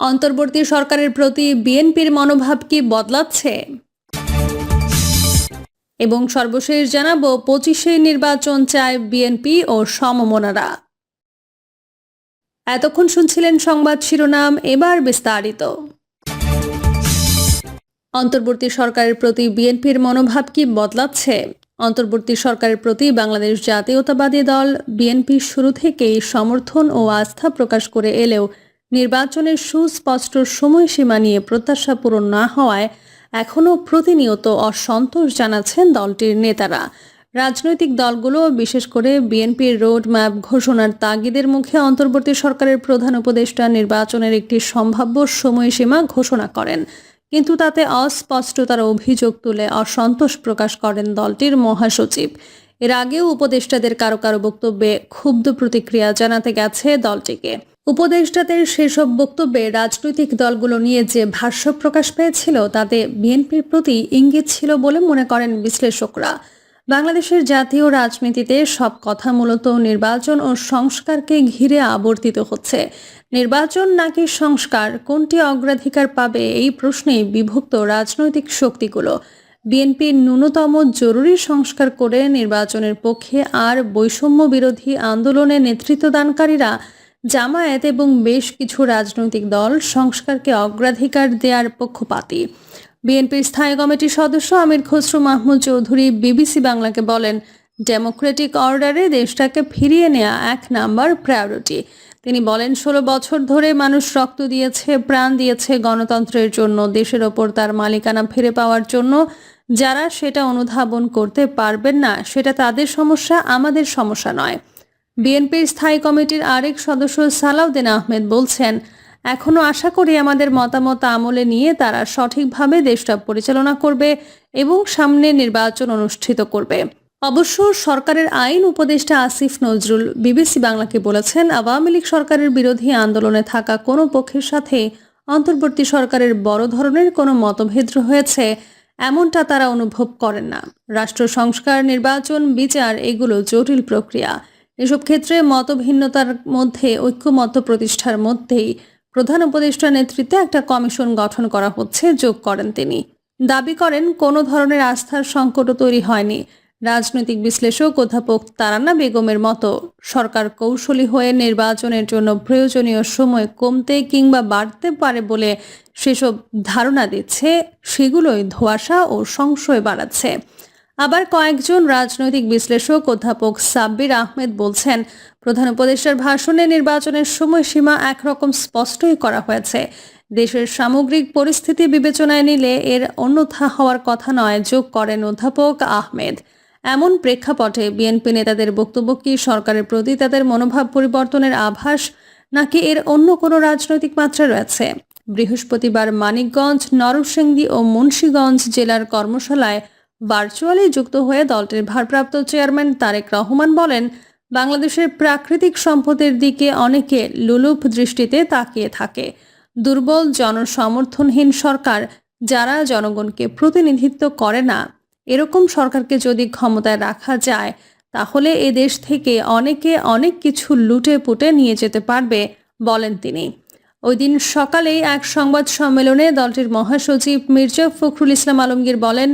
অন্তর্বর্তী সরকারের প্রতি বিএনপির মনোভাব কি বদলাচ্ছে? এবং সর্বশেষ জানাব, পঁচিশে নির্বাচন চায় বিএনপি ও সমমনারা। এতক্ষণ শুনছিলেন সংবাদ শিরোনাম, এবার বিস্তারিত। অন্তর্বর্তী সরকারের প্রতি বিএনপির মনোভাব কি বদলাচ্ছে? অন্তর্বর্তী সরকারের প্রতি বাংলাদেশ জাতীয়তাবাদী দল বিএনপি শুরু থেকেই সমর্থন ও আস্থা প্রকাশ করে এলেও নির্বাচনের সুস্পষ্ট সময়সীমা নিয়ে প্রত্যাশা পূরণ না হওয়ায় এখনও প্রতিনিয়ত অসন্তোষ জানাচ্ছেন দলটির নেতারা। রাজনৈতিক দলগুলো, বিশেষ করে বিএনপির রোড ম্যাপ ঘোষণার তাগিদের মুখে অন্তর্বর্তী সরকারের প্রধান উপদেষ্টা নির্বাচনের একটি সম্ভাব্য সময়সীমা ঘোষণা করেন। কিন্তু তাতে অস্পষ্টতার অভিযোগ তুলে অসন্তোষ প্রকাশ করেন দলটির মহাসচিব। এর আগেও উপদেষ্টাদের কারও কারও বক্তব্যে ক্ষুব্ধ প্রতিক্রিয়া জানাতে গেছে দলটিকে। উপদেষ্টাদের সেসব বক্তব্যে রাজনৈতিক দলগুলো নিয়ে যে ভাষ্য প্রকাশ পেয়েছিল, তাতে বিএনপির প্রতি ইঙ্গিত ছিল বলে মনে করেন বিশ্লেষকরা। বাংলাদেশের জাতীয় রাজনীতিতে সব কথা মূলত নির্বাচন ও সংস্কারকে ঘিরে আবর্তিত হচ্ছে। নির্বাচন নাকি সংস্কার, কোনটি অগ্রাধিকার পাবে, এই প্রশ্নেই বিভক্ত রাজনৈতিক শক্তিগুলো। বিএনপির ন্যূনতম জরুরি সংস্কার করে নির্বাচনের পক্ষে আর বৈষম্য বিরোধী আন্দোলনে নেতৃত্বদানকারীরা জামায়াত এবং বেশ কিছু রাজনৈতিক দল সংস্কারকে অগ্রাধিকার দেওয়ার পক্ষপাতী। বিএনপির স্থায়ী কমিটির সদস্য আমির খসরু মাহমুদ চৌধুরী বিবিসি বাংলাকে বলেন, ডেমোক্রেটিক অর্ডারে দেশটাকে ফিরিয়ে নেওয়া এক নাম্বার প্রায়োরিটি। তিনি বলেন, ষোলো বছর ধরে মানুষ রক্ত দিয়েছে, প্রাণ দিয়েছে গণতন্ত্রের জন্য, দেশের ওপর তার মালিকানা ফিরে পাওয়ার জন্য। যারা সেটা অনুধাবন করতে পারবেন না, সেটা তাদের সমস্যা, আমাদের সমস্যা নয়। বিএনপির স্থায়ী কমিটির আরেক সদস্য সালাউদ্দিন আহমেদ বলছেন এখনও আশা করি আমাদের মতামত আমলে নিয়ে তারা সঠিকভাবে দেশটা পরিচালনা করবে এবং সামনে নির্বাচন অনুষ্ঠিত করবে। অবশ্য সরকারের আইন উপদেষ্টা আসিফ নজরুল বিবিসি বাংলাকে বলেছেন, আওয়ামী লীগ সরকারের বিরোধী আন্দোলনে থাকা কোনো পক্ষের সাথে অন্তর্বর্তী সরকারের বড় ধরনের কোনো মতভেদ হয়েছে এমনটা তারা অনুভব করেন না। রাষ্ট্র সংস্কার, নির্বাচন, বিচার, এগুলো জটিল প্রক্রিয়া। এসব ক্ষেত্রে মতভিন্নতার মধ্যে ঐক্যমত্য প্রতিষ্ঠার মধ্যেই প্রধান উপদেষ্টা নেতৃত্বে একটা কমিশন গঠন করা হচ্ছে, যোগ করেন তিনি। দাবি করেন, কোনো ধরনের আস্থার সংকটও তৈরি হয়নি। রাজনৈতিক বিশ্লেষক অধ্যাপক তারানা বেগমের মতো সরকার কৌশলী হয়ে নির্বাচনের জন্য প্রয়োজনীয় সময় কমতে কিংবা বাড়তে পারে বলে সেসব ধারণা দিচ্ছে, সেগুলোই ধোঁয়াশা ও সংশয় বাড়াচ্ছে। আবার কয়েকজন রাজনৈতিক বিশ্লেষক অধ্যাপক সাব্বির আহমেদ বলছেন, প্রধান উপদেষ্টার ভাষণে নির্বাচনের সময়সীমা একরকম স্পষ্টই করা হয়েছে। দেশের সামগ্রিক পরিস্থিতি বিবেচনায় নিলে এর অন্যথা হওয়ার কথা নয়, যোগ করেন অধ্যাপক আহমেদ। এমন প্রেক্ষাপটে বিএনপি নেতাদের বক্তব্য কি সরকারের প্রতি তাদের মনোভাব পরিবর্তনের আভাস, নাকি এর অন্য কোনো রাজনৈতিক মাত্রা রয়েছে? বৃহস্পতিবার মানিকগঞ্জ, নরসিংদী ও মুন্সীগঞ্জ জেলার কর্মশালায় ভার্চুয়ালি যুক্ত হয়ে দলটির ভারপ্রাপ্ত চেয়ারম্যান তারেক রহমান বলেন, বাংলাদেশের প্রাকৃতিক সম্পদের দিকে অনেকে লুলুপ দৃষ্টিতে তাকিয়ে থাকে। দুর্বল জনসমর্থনহীন সরকার, যারা জনগণকে প্রতিনিধিত্ব করে না। এরকম সরকারকে যদি ক্ষমতায় রাখা যায়, তাহলে এ দেশ থেকে অনেকে অনেক কিছু লুটে পুটে নিয়ে যেতে পারবে, বলেন তিনি। ওই দিন সকালেই এক সংবাদ সম্মেলনে দলটির মহাসচিব মির্জা ফখরুল ইসলাম আলমগীর বলেন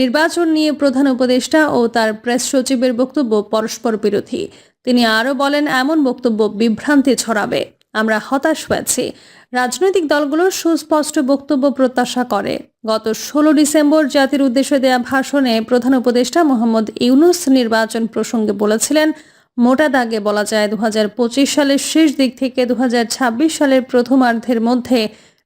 নির্বাচন নিয়ে প্রধান উপদেষ্টা ও তার প্রেস সচিবের বক্তব্য পরস্পর বিরোধী। তিনি আরও বলেন, এমন বক্তব্য বিভ্রান্তি ছড়াবে। আমরা হতাশ হয়েছি। রাজনৈতিক দলগুলো সুস্পষ্ট বক্তব্য প্রত্যাশা করে। গত ষোলো ডিসেম্বর জাতির উদ্দেশ্যে দেয়া ভাষণে প্রধান উপদেষ্টা মোহাম্মদ ইউনুস নির্বাচন প্রসঙ্গে বলেছিলেন, মোটা দাগে বলা যায় দু হাজার পঁচিশ সালের শেষ দিক থেকে দু হাজার ছাব্বিশ সালের প্রথমার্ধের মধ্যে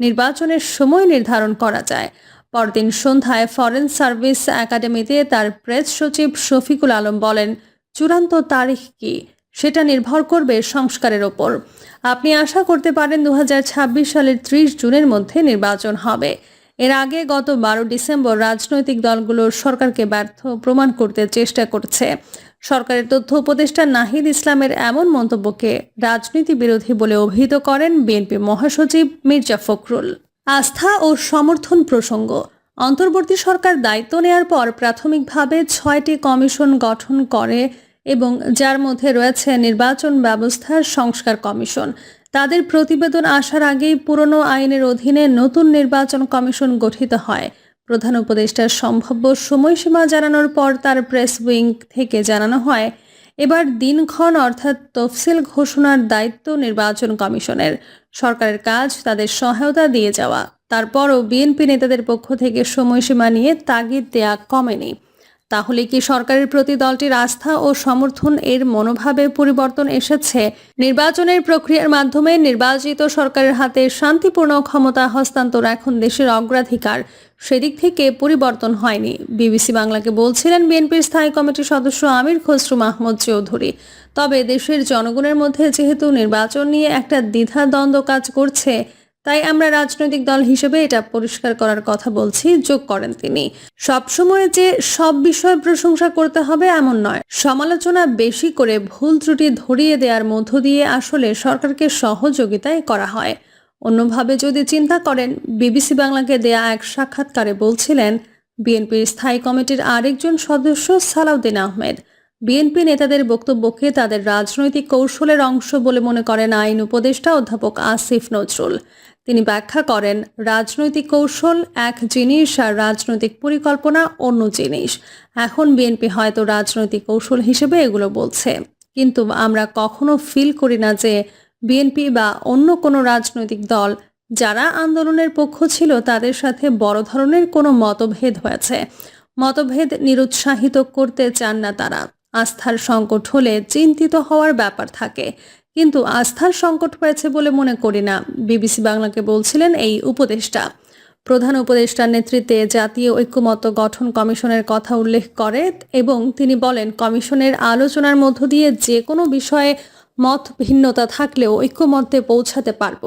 নির্বাচনের সময় নির্ধারণ করা যায়। পরদিন সন্ধ্যায় ফরেন সার্ভিস একাডেমিতে তার প্রেস সচিব শফিকুল আলম বলেন, চূড়ান্ত তারিখ কি? সেটা নির্ভর করবে সংস্কারের ওপর। আপনি আশা করতে পারেন দুহাজার ছাব্বিশ সালের ত্রিশ জুনের মধ্যে নির্বাচন হবে। এর আগে গত বারো ডিসেম্বর রাজনৈতিক দলগুলোর সরকারকে ব্যর্থ প্রমাণ করতে চেষ্টা করছে। সরকারের তথ্য উপদেষ্টা নাহিদ ইসলামের এমন মন্তব্যকে রাজনীতি বিরোধী বলে অভিহিত করেন বিএনপি মহাসচিব মির্জা ফখরুল। আস্থা ও সমর্থন প্রসঙ্গ। অন্তর্বর্তী সরকার দায়িত্ব নেয়ার পর প্রাথমিকভাবে ছয়টি কমিশন গঠন করে এবং যার মধ্যে রয়েছে নির্বাচন ব্যবস্থার সংস্কার কমিশন। তাদের প্রতিবেদন আসার আগেই পুরনো আইনের অধীনে নতুন নির্বাচন কমিশন গঠিত হয়। প্রধান উপদেষ্টার সম্ভাব্য সময়সীমা জানানোর পর তার প্রেস উইং থেকে জানানো হয় এবার দিনক্ষণ অর্থাৎ তফসিল ঘোষণার দায়িত্ব নির্বাচন কমিশনের। সরকারের কাজ তাদের সহায়তা দিয়ে যাওয়া। তারপরও বিএনপি নেতাদের পক্ষ থেকে সময়সীমা নিয়ে তাগিদ দেয়া কমেনি। তাহলে কি সরকারের প্রতি দলটির আস্থা ও সমর্থন এর মনোভাবে পরিবর্তন এসেছে? নির্বাচনের প্রক্রিয়ার মাধ্যমে নির্বাচিত সরকারের হাতে শান্তিপূর্ণ ক্ষমতা হস্তান্তর এখন দেশের অগ্রাধিকার। সেদিক থেকে পরিবর্তন হয়নি। বিবিসি বাংলাকে বলছিলেন বিএনপির স্থায়ী কমিটির সদস্য আমির খসরু মাহমুদ চৌধুরী। তবে দেশের জনগণের মধ্যে যেহেতু নির্বাচন নিয়ে একটা দ্বিধা দ্বন্দ্ব কাজ করছে তাই আমরা রাজনৈতিক দল হিসেবে এটা পরিষ্কার করার কথা বলছি, যোগ করেন তিনি। সবসময় যে সব বিষয়ে প্রশংসা করতে হবে এমন নয়। সমালোচনা বেশি করে ভুল ত্রুটি ধরিয়ে দেওয়ার মধ্য দিয়ে আসলে সরকারকে সহযোগিতায় করা হয়। অন্যভাবে যদি চিন্তা করেন, বিবিসি বাংলাকে দেয়া এক সাক্ষাৎকারে বলছিলেন, বিএনপির স্থায়ী কমিটির আরেকজন সদস্য সালাউদ্দিন আহমেদ। বিএনপি নেতাদের বক্তব্যকে তাদের রাজনৈতিক কৌশলের অংশ বলে মনে করেন আইন উপদেষ্টা অধ্যাপক আসিফ নজরুল। তিনি ব্যাখ্যা করেন, রাজনৈতিক কৌশল এক জিনিস আর রাজনৈতিক পরিকল্পনা অন্য জিনিস। এখন বিএনপি হয়তো রাজনৈতিক কৌশল হিসেবে এগুলো বলছে। কিন্তু আমরা কখনো ফিল করি না যে বিএনপি বা অন্য কোনো রাজনৈতিক দল যারা আন্দোলনের পক্ষ ছিল তাদের সাথে বড় ধরনের কোনো মতভেদ হয়েছে। মতভেদ নিরুৎসাহিত করতে চান না তারা। আস্থার সংকট হলে চিন্তিত হওয়ার ব্যাপার থাকে। কিন্তু আস্থার সংকট হয়েছে বলে মনে করি না, বিবিসি বাংলাকে বলছিলেন এই উপদেষ্টা। প্রধান উপদেষ্টার নেতৃত্বে জাতীয় ঐক্যমত্য গঠন কমিশনের কথা উল্লেখ করে এবং তিনি বলেন, কমিশনের আলোচনার মধ্য দিয়ে যে কোনো বিষয়ে মত ভিন্নতা থাকলেও ঐক্যমত্যে পৌঁছাতে পারব।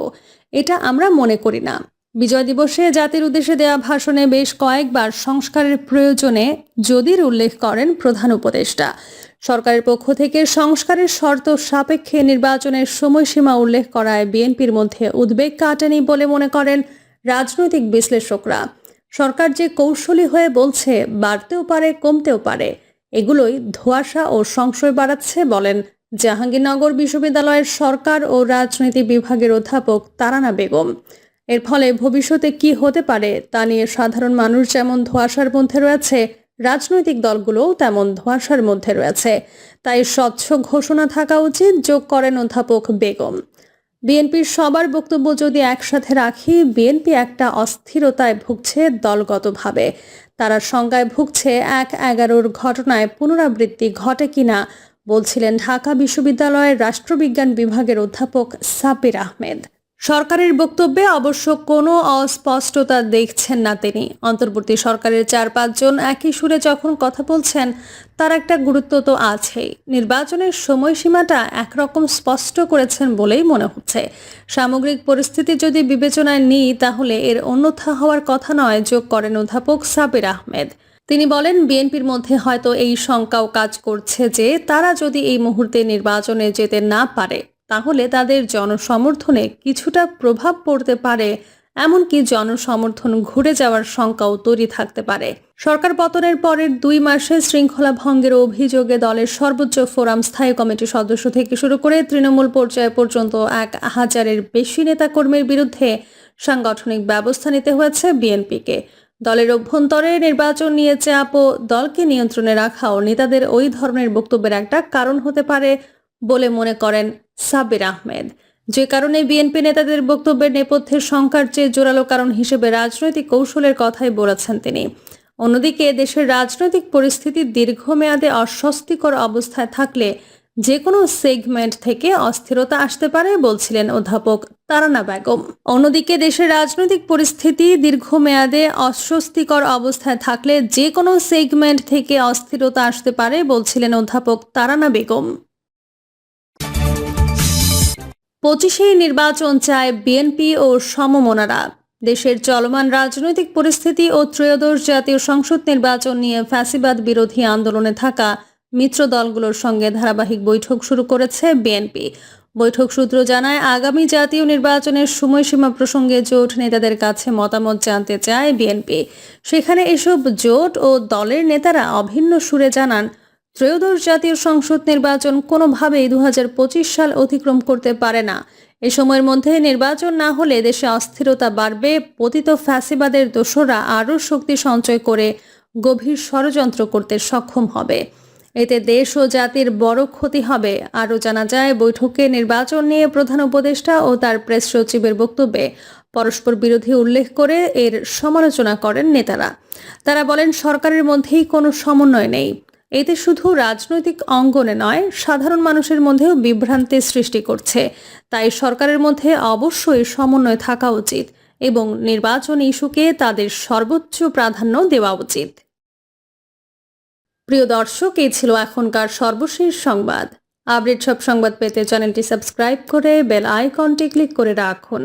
এটা আমরা মনে করি না। বিজয় দিবসে জাতির উদ্দেশ্যে দেয়া ভাষণে বেশ কয়েকবার সংস্কারের প্রয়োজনে যদির উল্লেখ করেন প্রধান উপদেষ্টা। সরকারের পক্ষ থেকে সংস্কারের শর্ত সাপেক্ষে নির্বাচনের সময়সীমা উল্লেখ করায় বিএনপির মধ্যে উদ্বেগ কাটেনি বলে মনে করেন রাজনৈতিক বিশ্লেষকরা। সরকার যে কৌশলী হয়ে বলছে, বাড়তেও পারে, কমতেও পারে, এগুলোই ধোঁয়াশা ও সংশয় বাড়াচ্ছে বলেন জাহাঙ্গীরনগর বিশ্ববিদ্যালয়ের সরকার ও রাজনীতি বিভাগের অধ্যাপক তারানা বেগম। এর ফলে ভবিষ্যতে কি হতে পারে তা নিয়ে সাধারণ মানুষ যেমন ধোঁয়াশার মধ্যে রয়েছে, রাজনৈতিক দলগুলোও তেমন ধোঁয়াশার মধ্যে রয়েছে। তাই স্বচ্ছ ঘোষণা থাকা উচিত, যোগ করেন অধ্যাপক বেগম। বিএনপির সবার বক্তব্য যদি একসাথে রাখি, বিএনপি একটা অস্থিরতায় ভুগছে দলগতভাবে। তারা সংজ্ঞায় ভুগছে এক এগারোর ঘটনায় পুনরাবৃত্তি ঘটে কিনা বলছিলেন ঢাকা বিশ্ববিদ্যালয়ের রাষ্ট্রবিজ্ঞান বিভাগের অধ্যাপক সাবির আহমেদ। সরকারের বক্তব্যে অবশ্য কোনো অস্পষ্টতা দেখছেন না তিনি। অন্তর্বর্তী সরকারের চার পাঁচজন একই সুরে যখন কথা বলছেন, তার একটা গুরুত্ব তো আছেই। নির্বাচনের সময়সীমাটা একরকম স্পষ্ট করেছেন বলেই মনে হচ্ছে। সামগ্রিক পরিস্থিতি যদি বিবেচনায় নিই, তাহলে এর অন্যথা হওয়ার কথা নয়, যোগ করেন অধ্যাপক সাবির আহমেদ। তিনি বলেন, বিএনপির মধ্যে হয়তো এই শঙ্কাও কাজ করছে যে, তারা যদি এই মুহূর্তে নির্বাচনে যেতে না পারে তাহলে তাদের জনসমর্থনে কিছুটা প্রভাব পড়তে পারে, এমনকি জনসমর্থন ঘুরে যাওয়ার শঙ্কাও তৈরি থাকতে পারে। সরকার পতনের পরের দুই মাসে শৃঙ্খলা ভঙ্গের অভিযোগে দলের সর্বোচ্চ ফোরাম স্থায়ী কমিটির সদস্য থেকে শুরু করে তৃণমূল পর্যায় পর্যন্ত এক হাজারের বেশি নেতাকর্মীর বিরুদ্ধে সাংগঠনিক ব্যবস্থা নিতে হয়েছে বিএনপিকে। দলের অভ্যন্তরে নির্বাচন নিয়ে চাপ ও দলকে নিয়ন্ত্রণে রাখাও নেতাদের ওই ধরনের বক্তব্যের একটা কারণ হতে পারে বলে মনে করেন সাবির আহমেদ। যে কারণে বিএনপি নেতাদের বক্তব্যের নেপথ্যের শঙ্কার চেয়ে জোরালো কারণ হিসেবে রাজনৈতিক কৌশলের কথাই বলেছেন তিনি। অন্যদিকে দেশের রাজনৈতিক পরিস্থিতি দীর্ঘমেয়াদে অস্বস্তিকর অবস্থায় থাকলে যে কোনো সেগমেন্ট থেকে অস্থিরতা আসতে পারে বলছিলেন অধ্যাপক তারানা বেগম। অন্যদিকে দেশের রাজনৈতিক পরিস্থিতি দীর্ঘমেয়াদে অস্বস্তিকর অবস্থায় থাকলে যে কোনো সেগমেন্ট থেকে অস্থিরতা আসতে পারে বলছিলেন অধ্যাপক তারানা বেগম। পঁচিশেই নির্বাচন চায় বিএনপি ও সমমনারা। দেশের চলমান রাজনৈতিক পরিস্থিতি ও ত্রয়োদশ জাতীয় সংসদ নির্বাচন নিয়ে ফ্যাসিবাদ বিরোধী আন্দোলনে থাকা মিত্র দলগুলোর সঙ্গে ধারাবাহিক বৈঠক শুরু করেছে বিএনপি। বৈঠক সূত্র জানায়, আগামী জাতীয় নির্বাচনের সময়সীমা প্রসঙ্গে জোট নেতাদের কাছে মতামত জানতে চায় বিএনপি। সেখানে এসব জোট ও দলের নেতারা অভিন্ন সুরে জানান ত্রয়োদশ জাতীয় সংসদ নির্বাচন কোনোভাবেই দু হাজার পঁচিশ সাল অতিক্রম করতে পারে না। এ সময়ের মধ্যে নির্বাচন না হলে দেশে অস্থিরতা বাড়বে, পতিত ফ্যাসিবাদের দোষরা আরও শক্তি সঞ্চয় করে গভীর ষড়যন্ত্র করতে সক্ষম হবে। এতে দেশ ও জাতির বড় ক্ষতি হবে। আরও জানা যায়, বৈঠকে নির্বাচন নিয়ে প্রধান উপদেষ্টা ও তার প্রেস সচিবের বক্তব্যে পরস্পর বিরোধী উল্লেখ করে এর সমালোচনা করেন নেতারা। তারা বলেন, সরকারের মধ্যেই কোনো সমন্বয় নেই। এতে শুধু রাজনৈতিক অঙ্গনে নয়, সাধারণ মানুষের মধ্যেও বিভ্রান্তির সৃষ্টি করছে। তাই সরকারের মধ্যে অবশ্যই সমন্বয় থাকা উচিত এবং নির্বাচন ইস্যুকে তাদের সর্বোচ্চ প্রাধান্য দেওয়া উচিত। প্রিয় দর্শক, এই ছিল এখনকার সর্বশেষ সংবাদ। আপডেট সব সংবাদ পেতে চ্যানেলটি সাবস্ক্রাইব করে বেল আইকনটি ক্লিক করে রাখুন।